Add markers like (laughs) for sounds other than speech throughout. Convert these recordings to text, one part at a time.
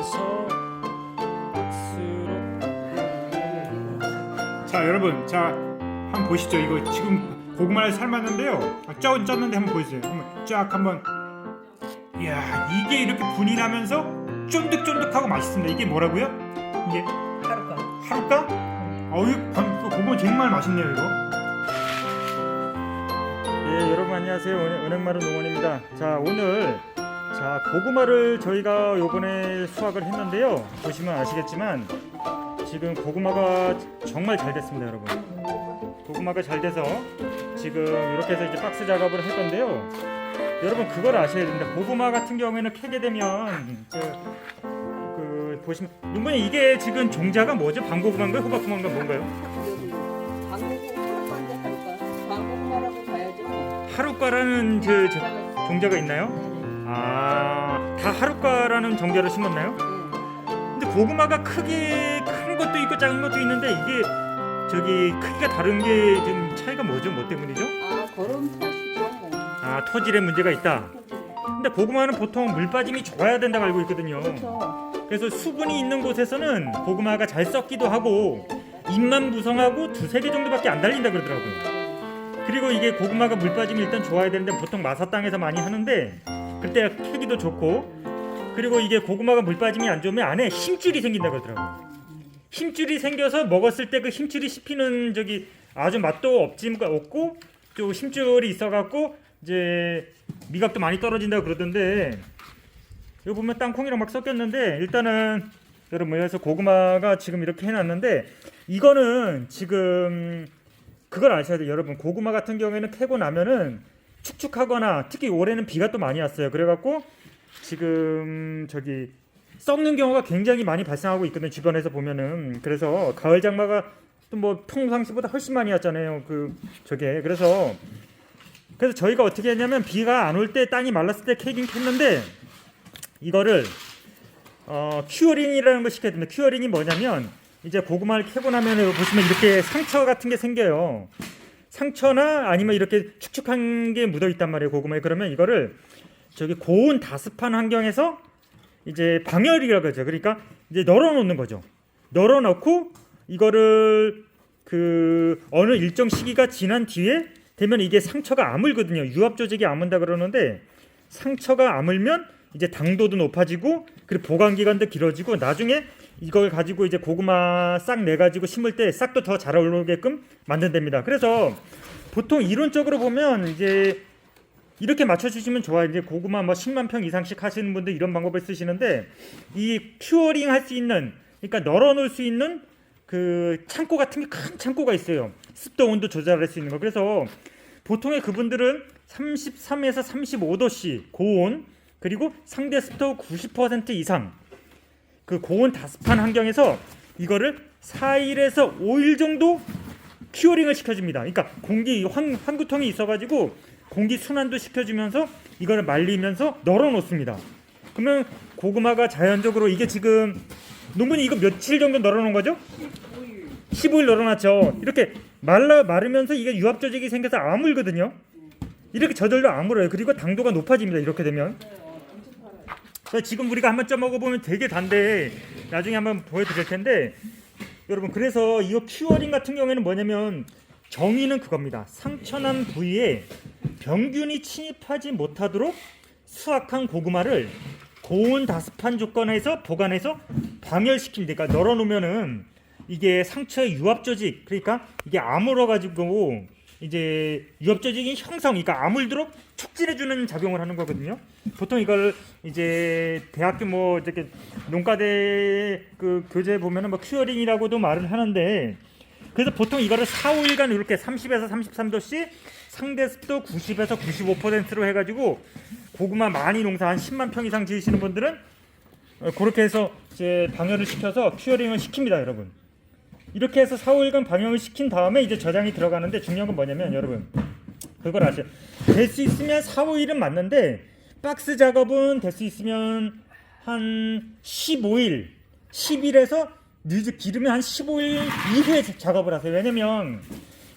해서 박스로 자 여러분 자 한번 보시죠. 이거 지금 고구마를 삶았는데요. 아, 쪄, 쪘는데 한번 보세요. 한번 쫙 한번. 이야 이게 이렇게 분이 나면서 쫀득쫀득하고 맛있습니다. 이게 뭐라고요? 이게 하루가. 하루까? 어유 고구마 정말 맛있네요 이거. 예 여러분 안녕하세요. 은- 은행마루 농원입니다. 자 오늘 자 고구마를 저희가 요번에 수확을 했는데요. 보시면 아시겠지만 지금 고구마가 정말 잘 됐습니다 여러분. 고구마가 잘 돼서 지금 이렇게 해서 이제 박스 작업을 할 건데요. 여러분 그걸 아셔야 됩니다. 고구마 같은 경우에는 캐게 되면 저, 그 보시면 눈분이 이게 지금 종자가 뭐죠? 방고구마인가요? 호박구마인가 뭔가요? 봐야죠. 하루과라는 그 저- 종자가 있나요? 아, 다 하루과라는 종자를 심었나요? 근데 고구마가 크게 큰 것도 있고 작은 것도 있는데 이게 저기 크기가 다른 게좀 차이가 뭐죠? 뭐 때문이죠? 아 그런 탓이죠. 뭐. 아, 토질에 문제가 있다. 근데 고구마는 보통 물 빠짐이 좋아야 된다고 알고 있거든요. 그렇죠. 그래서 수분이 있는 곳에서는 고구마가 잘 썩기도 하고 잎만 무성하고 두세 개 정도밖에 안 달린다 그러더라고요. 그리고 이게 고구마가 물 빠짐이 일단 좋아야 되는데 보통 마사 땅에서 많이 하는데 그때 캐기도 좋고 그리고 이게 고구마가 물 빠짐이 안 좋으면 안에 힘줄이 생긴다 그러더라고요. 힘줄이 생겨서 먹었을 때 그 힘줄이 씹히는 저기 아주 맛도 없지 없고 또 힘줄이 있어갖고 이제 미각도 많이 떨어진다 그러던데 이거 보면 땅콩이랑 막 섞였는데 일단은 여러분 그래서 고구마가 지금 이렇게 해놨는데 이거는 지금 그걸 아셔야 돼요 여러분 고구마 같은 경우에는 캐고 나면은 축축하거나 특히 올해는 비가 또 많이 왔어요 그래갖고 지금 저기 썩는 경우가 굉장히 많이 발생하고 있거든요 주변에서 보면은 그래서 가을 장마가 또 뭐 평상시보다 훨씬 많이 왔잖아요 그 저게 그래서 그래서 저희가 어떻게 했냐면 비가 안 올 때 땅이 말랐을 때 캐긴 캤는데 이거를 어, 큐어링이라는 걸 시켜야 됩니다. 큐어링이 뭐냐면 이제 고구마를 캐고 나면 보시면 이렇게 상처 같은 게 생겨요. 상처나 아니면 이렇게 축축한 게 묻어 있단 말이에요. 고구마에 그러면 이거를 저기 고온 다습한 환경에서 이제 방열이라고 하죠. 그러니까 이제 널어 놓는 거죠. 널어 놓고 이거를 그 어느 일정 시기가 지난 뒤에 되면 이게 상처가 아물거든요. 유압 조직이 아문다 그러는데 상처가 아물면 이제 당도도 높아지고 그리고 보관 기간도 길어지고 나중에 이걸 가지고 이제 고구마 싹 내 가지고 심을 때 싹도 더 잘 올라오게끔 만든답니다. 그래서 보통 이론적으로 보면 이제 이렇게 맞춰주시면 좋아요. 이제 고구마 뭐 10만 평 이상씩 하시는 분들 이런 방법을 쓰시는데 이 큐어링 할 수 있는 그러니까 널어 놓을 수 있는 그 창고 같은 게 큰 창고가 있어요. 습도 온도 조절할 수 있는 거. 그래서 보통의 그분들은 33에서 35도씨 고온 그리고 상대 습도 90% 이상 그 고온 다습한 환경에서 이거를 4일에서 5일 정도 큐어링을 시켜줍니다. 그러니까 공기 환, 환구통이 있어가지고 공기 순환도 시켜주면서 이거를 말리면서 널어놓습니다. 그러면 고구마가 자연적으로 이게 지금 농부님 이거 며칠 정도 널어놓은 거죠? 15일 널어놨죠. 이렇게 말라 마르면서 이게 유압 조직이 생겨서 아물거든요. 이렇게 저절로 아물어요. 그리고 당도가 높아집니다. 이렇게 되면. 자, 지금 우리가 한번 쪄 먹어보면 되게 단데 나중에 한번 보여드릴 텐데 여러분 그래서 이 큐어링 같은 경우에는 뭐냐면 정의는 그겁니다. 상처난 부위에 병균이 침입하지 못하도록 수확한 고구마를 고온 다습한 조건에서 보관해서 방열시킵니다. 그러니까 널어놓으면은 이게 상처의 유압 조직 그러니까 이게 아물어 가지고 이제 유압 조직이 형성 그러니까 아물도록 촉진해 주는 작용을 하는 거거든요. 보통 이걸 이제 대학교 뭐 이렇게 농가대 그 교재 보면은 뭐 큐어링이라고도 말을 하는데 그래서 보통 이거를 4, 5일간 이렇게 30에서 33도씨 상대 습도 90에서 95%로 해가지고 고구마 많이 농사 한 10만 평 이상 지으시는 분들은 어, 그렇게 해서 이제 방열을 시켜서 큐어링을 시킵니다, 여러분. 이렇게 해서 4, 5일간 방영을 시킨 다음에 이제 저장이 들어가는데 중요한 건 뭐냐면 여러분 그걸 아세요. 될 수 있으면 4, 5일은 맞는데 박스 작업은 될 수 있으면 한 15일, 10일에서 늦어 기르면 한 15일 이후에 작업을 하세요. 왜냐면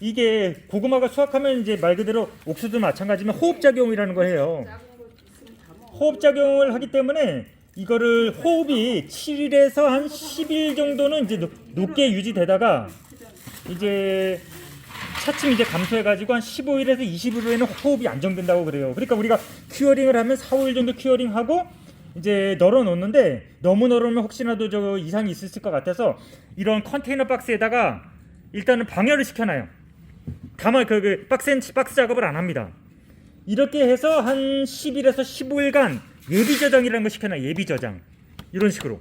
이게 고구마가 수확하면 이제 말 그대로 옥수수 마찬가지면 호흡 작용이라는 걸 해요. 호흡 작용을 하기 때문에 이거를 호흡이 7일에서 한 10일 정도는 이제 높- 높게 유지되다가 이제 차츰 이제 감소해가지고 한 15일에서 20일 후에는 호흡이 안정된다고 그래요. 그러니까 우리가 큐어링을 하면 4, 5일 정도 큐어링하고 이제 널어 놓는데 너무 널으면 혹시나도 저 이상이 있을 것 같아서 이런 컨테이너 박스에다가 일단은 방열을 시켜놔요. 다만 그, 그 박스 박스 작업을 안 합니다. 이렇게 해서 한 10일에서 15일간 예비 저장이라는 걸 시켜놔 예비 저장 이런 식으로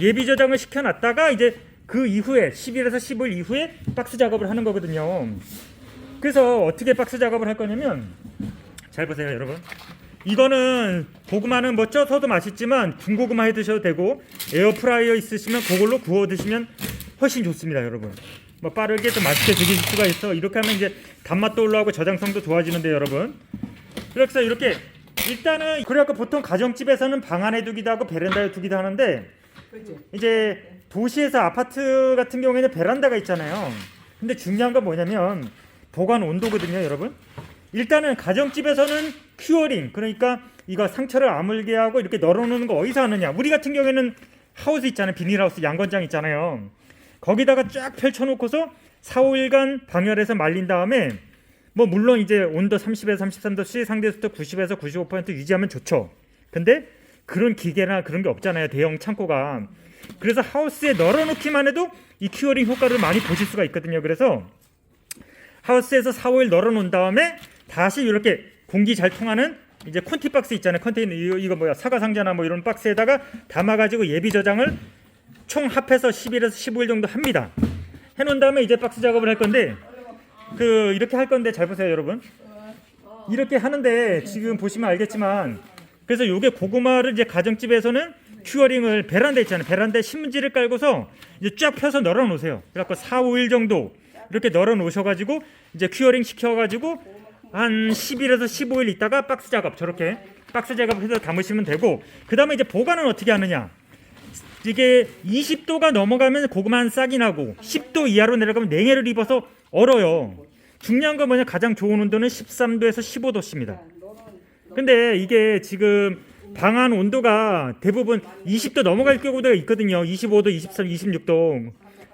예비 저장을 시켜놨다가 이제 그 이후에 10일에서 15일 이후에 박스 작업을 하는 거거든요. 그래서 어떻게 박스 작업을 할 거냐면 잘 보세요 여러분. 이거는 고구마는 뭐 쪄서도 맛있지만 군고구마 해 드셔도 되고 에어프라이어 있으시면 그걸로 구워 드시면 훨씬 좋습니다 여러분. 뭐 빠르게 또 맛있게 드실 수가 있어. 이렇게 하면 이제 단맛도 올라오고 저장성도 좋아지는데 여러분. 그래서 이렇게 일단은 그래갖고 보통 가정집에서는 방 안에 두기도 하고 베란다에 두기도 하는데 이제 도시에서 아파트 같은 경우에는 베란다가 있잖아요. 근데 중요한 건 뭐냐면 보관 온도거든요, 여러분. 일단은 가정집에서는 큐어링 그러니까 이거 상처를 아물게 하고 이렇게 널어놓는 거 어디서 하느냐? 우리 같은 경우에는 하우스 있잖아요, 비닐하우스 양건장 있잖아요. 거기다가 쫙 펼쳐놓고서 4, 5일간 방열해서 말린 다음에 뭐 물론 이제 온도 30에서 33도씨 상대 습도 90에서 95% 유지하면 좋죠. 근데 그런 기계나 그런 게 없잖아요. 대형 창고가. 그래서 하우스에 널어놓기만 해도 이 큐어링 효과를 많이 보실 수가 있거든요. 그래서 하우스에서 4, 5일 널어놓은 다음에 다시 이렇게 공기 잘 통하는 이제 콘티 박스 있잖아요. 컨테이너 이거, 이거 뭐야 사과 상자나 뭐 이런 박스에다가 담아가지고 예비 저장을 총 합해서 10일에서 15일 정도 합니다. 해놓은 다음에 이제 박스 작업을 할 건데 그 이렇게 할 건데 잘 보세요, 여러분. 이렇게 하는데 지금 보시면 알겠지만 그래서 요게 고구마를 이제 가정집에서는 큐어링을 베란다 있잖아요. 베란다에 신문지를 깔고서 이제 쫙 펴서 널어 놓으세요. 그래갖고 4, 5일 정도 이렇게 널어 놓으셔 가지고 이제 큐어링 시켜 가지고 한 10일에서 15일 있다가 박스 작업 저렇게 박스 작업해서 담으시면 되고 그 다음에 이제 보관은 어떻게 하느냐? 이게 20도가 넘어가면 고구마는 싹이 나고 10도 이하로 내려가면 냉해를 입어서 얼어요. 중요한 건 뭐냐 가장 좋은 온도는 13도에서 15도씨입니다. 근데 이게 지금 방안 온도가 대부분 20도 넘어갈 경우도 있거든요. 25도, 23, 26도.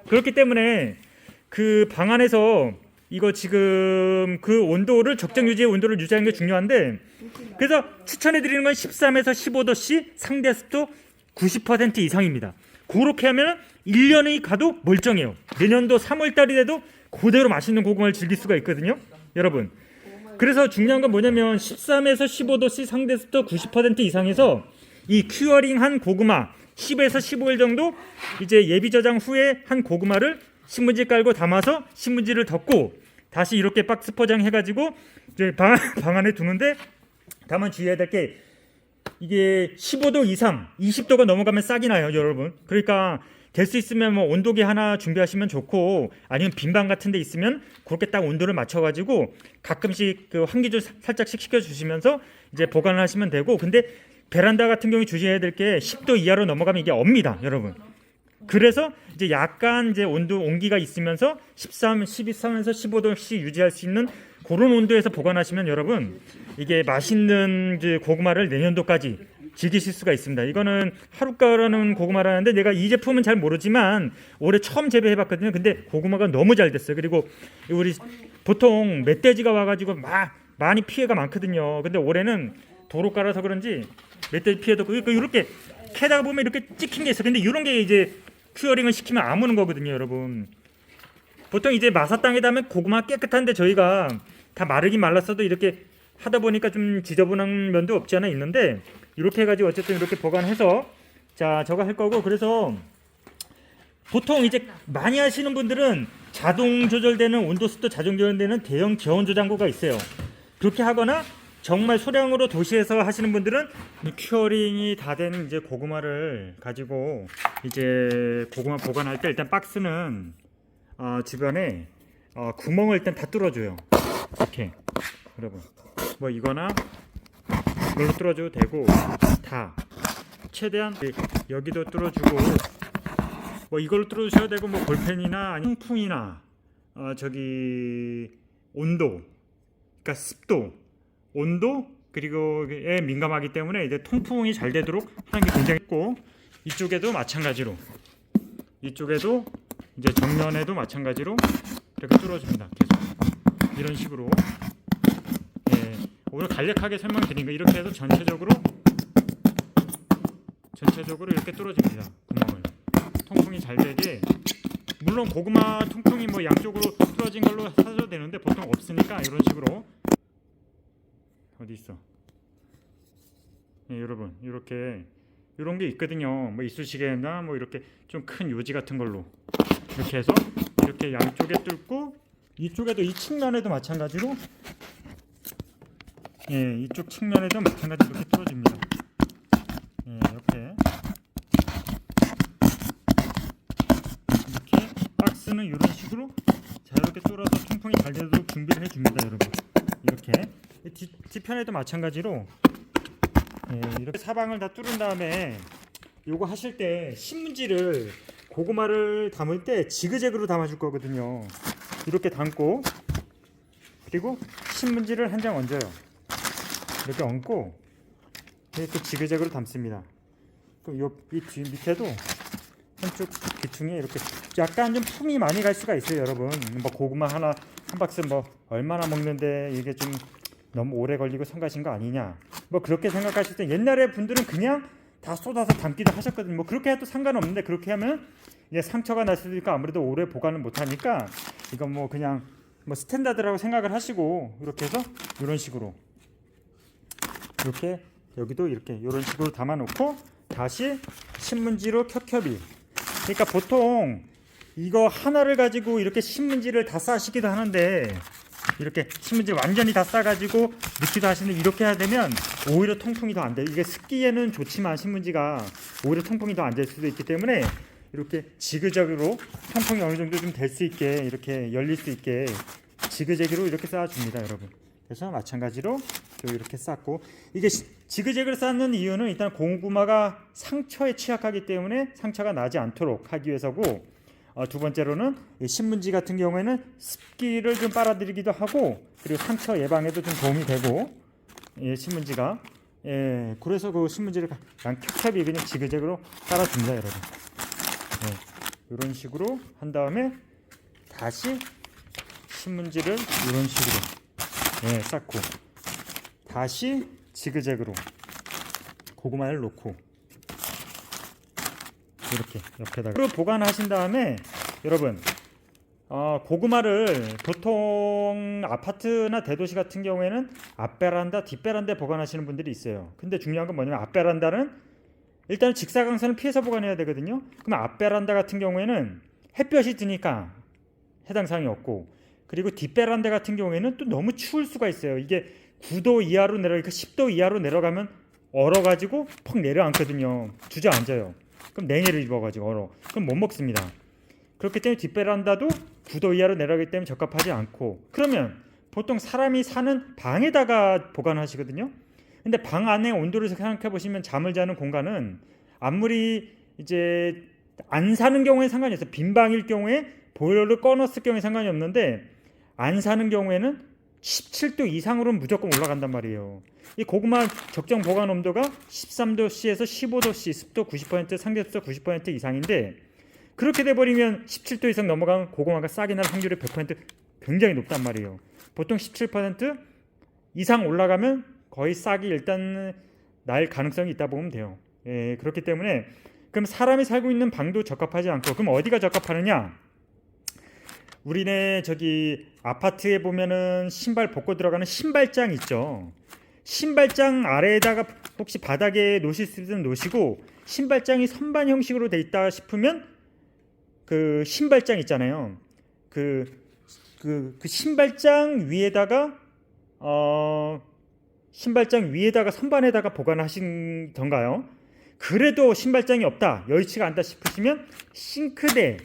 그렇기 때문에 그 방안에서 이거 지금 그 온도를 적정 유지의 온도를 유지하는 게 중요한데 그래서 추천해 드리는 건 13에서 15도씨 상대 습도 90% 이상입니다. 그렇게 하면 1년이 가도 멀쩡해요. 내년도 3월 달이 돼도 그대로 맛있는 고구마를 즐길 수가 있거든요. 여러분. 그래서 중요한 건 뭐냐면 13에서 15도씨 상대 습도 90% 이상에서 이 큐어링한 고구마 10에서 15일 정도 이제 예비 저장 후에 한 고구마를 신문지 깔고 담아서 신문지를 덮고 다시 이렇게 박스 포장해 가지고 이제 방, (laughs) 방 안에 두는데 다만 주의해야 될 게 이게 15도 이상 20도가 넘어가면 싹이 나요 여러분 그러니까 될 수 있으면 뭐 온도계 하나 준비하시면 좋고 아니면 빈방 같은 데 있으면 그렇게 딱 온도를 맞춰 가지고 가끔씩 그 환기를 사- 살짝씩 시켜 주시면서 이제 보관을 하시면 되고 근데 베란다 같은 경우에 주의해야 될 게 10도 이하로 넘어가면 이게 옵니다 여러분. 그래서 이제 약간 이제 온도 온기가 있으면서 13, 12, 3에서 15도씩 유지할 수 있는 그런 온도에서 보관하시면 여러분 이게 맛있는 고구마를 내년도까지 즐기실 수가 있습니다. 이거는 하루가라는 고구마라는데 내가 이 제품은 잘 모르지만 올해 처음 재배해봤거든요. 근데 고구마가 너무 잘 됐어요. 그리고 우리 보통 멧돼지가 와가지고 막 많이 피해가 많거든요. 근데 올해는 도로가라서 그런지 멧돼지 피해도 없고 그 이렇게 캐다가 보면 이렇게 찍힌 게 있어. 근데 이런 게 이제 큐어링을 시키면 아무는 거거든요, 여러분. 보통 이제 마사 땅에다 하면 고구마 깨끗한데 저희가 다 마르긴 말랐어도 이렇게 하다 보니까 좀 지저분한 면도 없지 않아 있는데 이렇게 해가지고 어쨌든 이렇게 보관해서 자 저거 할 거고 그래서 보통 이제 많이 하시는 분들은 자동 조절되는 온도 습도 자동 조절되는 대형 저온 저장고가 있어요. 그렇게 하거나 정말 소량으로 도시에서 하시는 분들은 이 큐어링이 다 된 이제 고구마를 가지고 이제 고구마 보관할 때 일단 박스는 어, 주변에 어, 구멍을 일단 다 뚫어줘요. 이렇게 여러분 뭐 이거나 이걸로 뚫어줘도 되고 다 최대한 여기도 뚫어주고 뭐 이걸로 뚫어주셔도 되고 뭐 볼펜이나 아니 풍풍이나 어, 저기 온도 그러니까 습도 온도 그 그리고에 민감하기 때문에 이제 통풍이 잘 되도록 하는 게 굉장히 있고 이쪽에도 마찬가지로 이쪽에도 이제 정면에도 마찬가지로 이렇게 뚫어줍니다. 계속 이런 식으로 예, 오늘 간략하게 설명드린 거 이렇게 해서 전체적으로 전체적으로 이렇게 뚫어줍니다. 구멍을 통풍이 잘 되게 물론 고구마 통풍이 뭐 양쪽으로 뚫어진 걸로 사셔도 되는데 보통 없으니까 이런 식으로 어디 있어? 예, 여러분 이렇게 이런 게 있거든요. 뭐 이쑤시개나 뭐 이렇게 좀 큰 요지 같은 걸로 이렇게 해서 이렇게 양쪽에 뚫고 이쪽에도 이 측면에도 마찬가지로 예, 이쪽 측면에도 마찬가지로 이렇게 뚫어집니다. 예, 이렇게 이렇게 박스는 이런 식으로 자 이렇게 뚫어서 통풍이 잘 되도록 준비를 해줍니다, 여러분. 이렇게 뒤, 뒤편에도 마찬가지로 예, 이렇게 사방을 다 뚫은 다음에 요거 하실 때 신문지를 고구마를 담을 때 지그재그로 담아줄 거거든요. 이렇게 담고 그리고 신문지를 한 장 얹어요. 이렇게 얹고 이렇게 지그재그로 담습니다. 요이 뒤 밑에도 한쪽 귀퉁이에 이렇게 약간 좀 품이 많이 갈 수가 있어요, 여러분. 뭐 고구마 하나 한 박스 뭐 얼마나 먹는데 이게 좀 너무 오래 걸리고 성가신 거 아니냐. 뭐 그렇게 생각하실 때 옛날에 분들은 그냥 다 쏟아서 담기도 하셨거든요. 뭐 그렇게 해도 상관없는데 그렇게 하면 이제 상처가 날 수도 있고 아무래도 오래 보관을 못 하니까 이건 뭐 그냥 뭐 스탠다드라고 생각을 하시고 이렇게 해서 이런 식으로 이렇게 여기도 이렇게 이런 식으로 담아 놓고 다시 신문지로 켜켜이 그러니까 보통 이거 하나를 가지고 이렇게 신문지를 다 싸시기도 하는데 이렇게 신문지 완전히 다 싸가지고 넣기도 하시는데 이렇게 해야 되면 오히려 통풍이 더 안 돼요. 이게 습기에는 좋지만 신문지가 오히려 통풍이 더 안 될 수도 있기 때문에 이렇게 지그재그로 통풍이 어느 정도 좀 될 수 있게 이렇게 열릴 수 있게 지그재그로 이렇게 쌓아줍니다, 여러분. 그래서 마찬가지로 또 이렇게 쌓고 이게 시- 지그재그를 쌓는 이유는 일단 고구마가 상처에 취약하기 때문에 상처가 나지 않도록 하기 위해서고 어, 두 번째로는 이 신문지 같은 경우에는 습기를 좀 빨아들이기도 하고 그리고 상처 예방에도 좀 도움이 되고 예, 신문지가 예, 그래서 그 신문지를 그냥 켜켜이 그냥 지그재그로 깔아줍니다, 여러분. 예, 이런 식으로 한 다음에 다시 신문지를 이런 식으로 예, 쌓고 다시 지그재그로 고구마를 놓고 이렇게 옆에다가 그리고 보관하신 다음에 여러분 어, 고구마를 보통 아파트나 대도시 같은 경우에는 앞베란다, 뒷베란다에 보관하시는 분들이 있어요. 근데 중요한 건 뭐냐면 앞베란다는 일단 직사광선을 피해서 보관해야 되거든요. 그럼 앞베란다 같은 경우에는 햇볕이 드니까 해당 사항이 없고 그리고 뒷베란다 같은 경우에는 또 너무 추울 수가 있어요. 이게 9도 이하로 내려가니까 10도 이하로 내려가면 얼어가지고 퍽 내려앉거든요. 주저앉아요. 그럼 냉해를 입어가지고 얼어. 그럼 못 먹습니다. 그렇기 때문에 뒷베란다도 9도 이하로 내려가기 때문에 적합하지 않고 그러면 보통 사람이 사는 방에다가 보관하시거든요. 근데 방 안의 온도를 생각해 보시면 잠을 자는 공간은 아무리 이제 안 사는 경우에 상관이 없어요. 빈 방일 경우에 보일러를 꺼놨을 경우에 상관이 없는데 안 사는 경우에는 17도 이상으로는 무조건 올라간단 말이에요. 이 고구마 적정 보관 온도가 13도씨에서 15도씨, 습도 90%, 상대습도 90% 이상인데 그렇게 돼 버리면 17도 이상 넘어가면 고구마가 싹이 날 확률이 100% 굉장히 높단 말이에요. 보통 17% 이상 올라가면 거의 싹이 일단 날 가능성이 있다 보면 돼요. 예, 그렇기 때문에 그럼 사람이 살고 있는 방도 적합하지 않고 그럼 어디가 적합하느냐? 우리네 저기 아파트에 보면은 신발 벗고 들어가는 신발장 있죠. 신발장 아래에다가 혹시 바닥에 놓으실 수 있으면 놓으시고 신발장이 선반 형식으로 돼 있다 싶으면 그 신발장 있잖아요. 그, 그, 그 신발장 위에다가 어 신발장 위에다가 선반에다가 보관하신던가요? 그래도 신발장이 없다 여의치가 않다 싶으시면 싱크대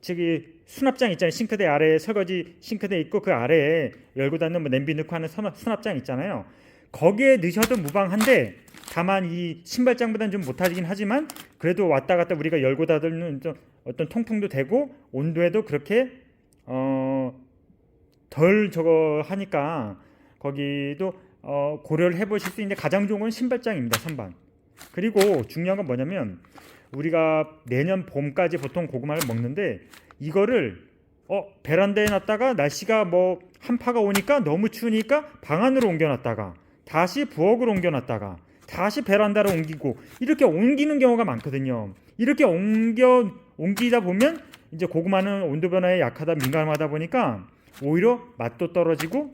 저기 수납장 있잖아요 싱크대 아래에 설거지 싱크대 있고 그 아래에 열고 닫는 뭐 냄비 넣고 하는 수납, 수납장 있잖아요 거기에 넣으셔도 무방한데 다만 이 신발장보다는 좀 못하긴 하지만 그래도 왔다 갔다 우리가 열고 닫는 좀 어떤 통풍도 되고 온도에도 그렇게 어 덜 저거 하니까 거기도 어, 고려를 해보실 수 있는데 가장 좋은 건 신발장입니다. 선반. 그리고 중요한 건 뭐냐면 우리가 내년 봄까지 보통 고구마를 먹는데 이거를 어 베란다에 놨다가 날씨가 뭐 한파가 오니까 너무 추우니까 방 안으로 옮겨놨다가 다시 부엌으로 옮겨놨다가 다시 베란다로 옮기고 이렇게 옮기는 경우가 많거든요. 이렇게 옮겨 옮기다 보면 이제 고구마는 온도 변화에 약하다 민감하다 보니까 오히려 맛도 떨어지고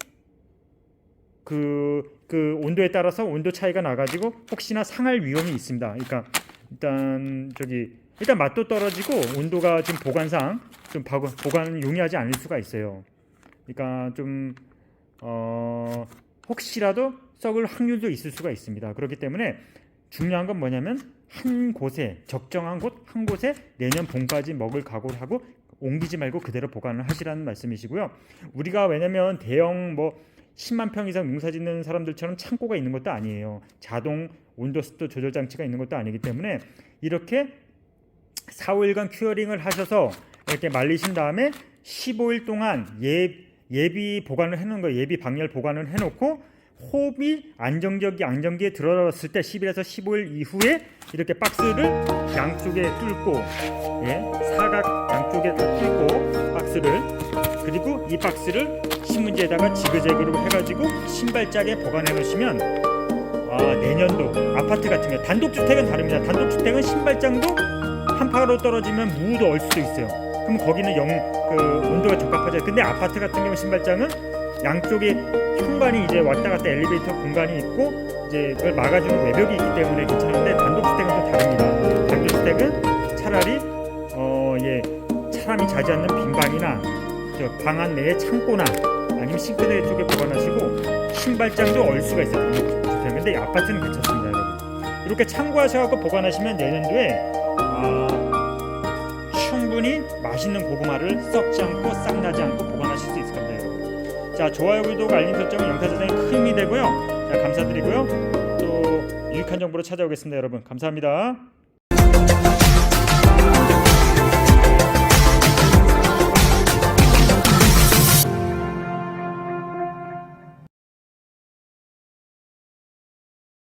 그, 그 온도에 따라서 온도 차이가 나가지고 혹시나 상할 위험이 있습니다. 그러니까 일단 저기 일단 맛도 떨어지고 온도가 지금 보관상 좀 바- 보관 용이하지 않을 수가 있어요. 그러니까 좀 어, 혹시라도 썩을 확률도 있을 수가 있습니다. 그렇기 때문에 중요한 건 뭐냐면 한 곳에 적정한 곳 한 곳에 내년 봄까지 먹을 각오를 하고 옮기지 말고 그대로 보관을 하시라는 말씀이시고요. 우리가 왜냐면 대형 뭐 10만 평 이상 농사 짓는 사람들처럼 창고가 있는 것도 아니에요. 자동 온도 습도 조절 장치가 있는 것도 아니기 때문에 이렇게 4, 5일간 큐어링을 하셔서 이렇게 말리신 다음에 15일 동안 예, 예비 보관을 해놓은 거예요. 예비 방열 보관을 해놓고 호흡이 안정적이 안정기에 들어갔을 때 10일에서 15일 이후에 이렇게 박스를 양쪽에 뚫고 예, 사각 양쪽에 다 뚫고 박스를 그리고 이 박스를 신문지에다가 지그재그로 해가지고 신발짝에 보관해 놓으시면 아, 내년도 아파트 같은 경우 단독주택은 다릅니다. 단독주택은 신발장도 한파로 떨어지면 무도 얼 수도 있어요. 그럼 거기는 영 그 온도가 적합하죠. 근데 아파트 같은 경우 신발장은 양쪽에 현관이 이제 왔다 갔다 엘리베이터 공간이 있고 이제 그걸 막아주는 외벽이 있기 때문에 괜찮은데 단독주택은 좀 다릅니다. 단독주택은 차라리 어 예 사람이 자지 않는 빈 방이나 방안 내에 창고나 아니면 싱크대 쪽에 보관하시고 신발장도 얼 수가 있어요. 단독주택. 근데 아파트는 괜찮습니다, 여러분. 이렇게 참고하셔서 보관하시면 내년도에 아, 충분히 맛있는 고구마를 썩지 않고 싹나지 않고 보관하실 수 있을 겁니다. 자, 좋아요, 구독, 알림 설정은 영상 제작에 큰 힘이 되고요. 자, 감사드리고요. 또 유익한 정보로 찾아오겠습니다, 여러분. 감사합니다.